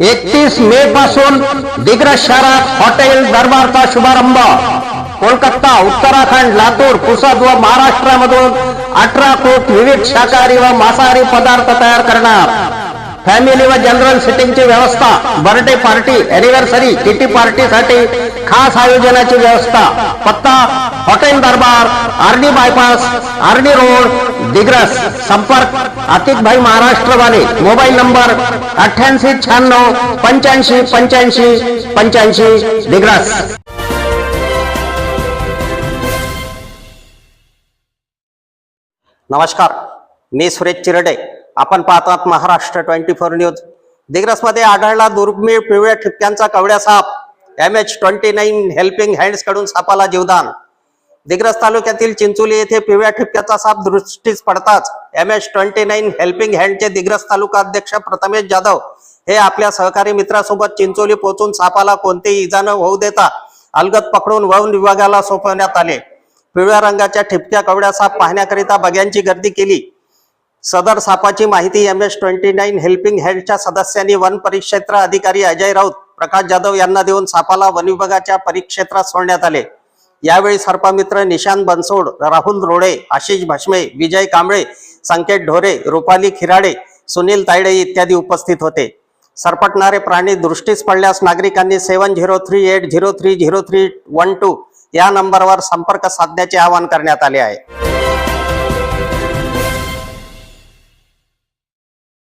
एकतीस मे पासून दिग्रस शहरात हॉटेल दरबारचा शुभारंभ. कोलकाता उत्तराखंड लातूर पुसद व महाराष्ट्रामधून अठरा कोट विविध शाकाहारी व मांसाहारी पदार्थ तयार करणार. फॅमिली व जनरल सिटिंगची व्यवस्था बर्थडे पार्टी अॅनिव्हर्सरी किटी पार्टीसाठी खास आयोजनाची व्यवस्था. पत्ता hotel Darbar RD bypass RD road Digras संपर्क आतिक भाई महाराष्ट्रवाले मोबाईल नंबर अठ्ठ्याऐंशी शहाण्णव पंच्याऐंशी पंच्याऐंशी पंच्याऐंशी दिग्रास. नमस्कार मी सुरेश चिरडे. आपण पाहतात महाराष्ट्र ट्वेंटी फोर न्यूज. दिग्रसमध्ये आढळला दुर्मिळ पिवळ्या ठिपक्यांचा कवड्या साप. M H twenty nine helping हँड्सकडून सापाला जीवदान. दिग्रस तालुक्यातील चिंचोली येथे पिवळ्या ठिपक्याचा साप दृष्टीस पडताच M H twenty nine helping हँडचे Digras तालुका अध्यक्ष प्रथमेश जाधव हे आपल्या सहकारी मित्रासोबत चिंचोली पोहोचून सापाला कोणतेही इजा न होऊ देता अलगत पकडून वन विभागाला सोपवण्यात आले. पिवळ्या रंगाच्या ठिपक्या कवड्या साप पाहण्याकरिता बग्यांची गर्दी केली. सदर सापाची माहिती M S twenty nine helping हँडच्या सदस्यांनी वन परिक्षेत्र अधिकारी अजय राऊत प्रकाश जाधव यांना देऊन सापाला वन विभागाच्या परिक्षेत्रात सोडण्यात आले. यावेळी सर्पमित्र निशांत बनसोड राहुल रोडे आशिष भाष्मे विजय कांबळे संकेत ढोरे रुपाली खिराडे सुनील तायडे इत्यादी उपस्थित होते. सरपटणारे प्राणी दृष्टीस पडल्यास नागरिकांनी seven zero three eight zero three zero three one two या नंबरवर संपर्क साधण्याचे आवाहन करण्यात आले आहे.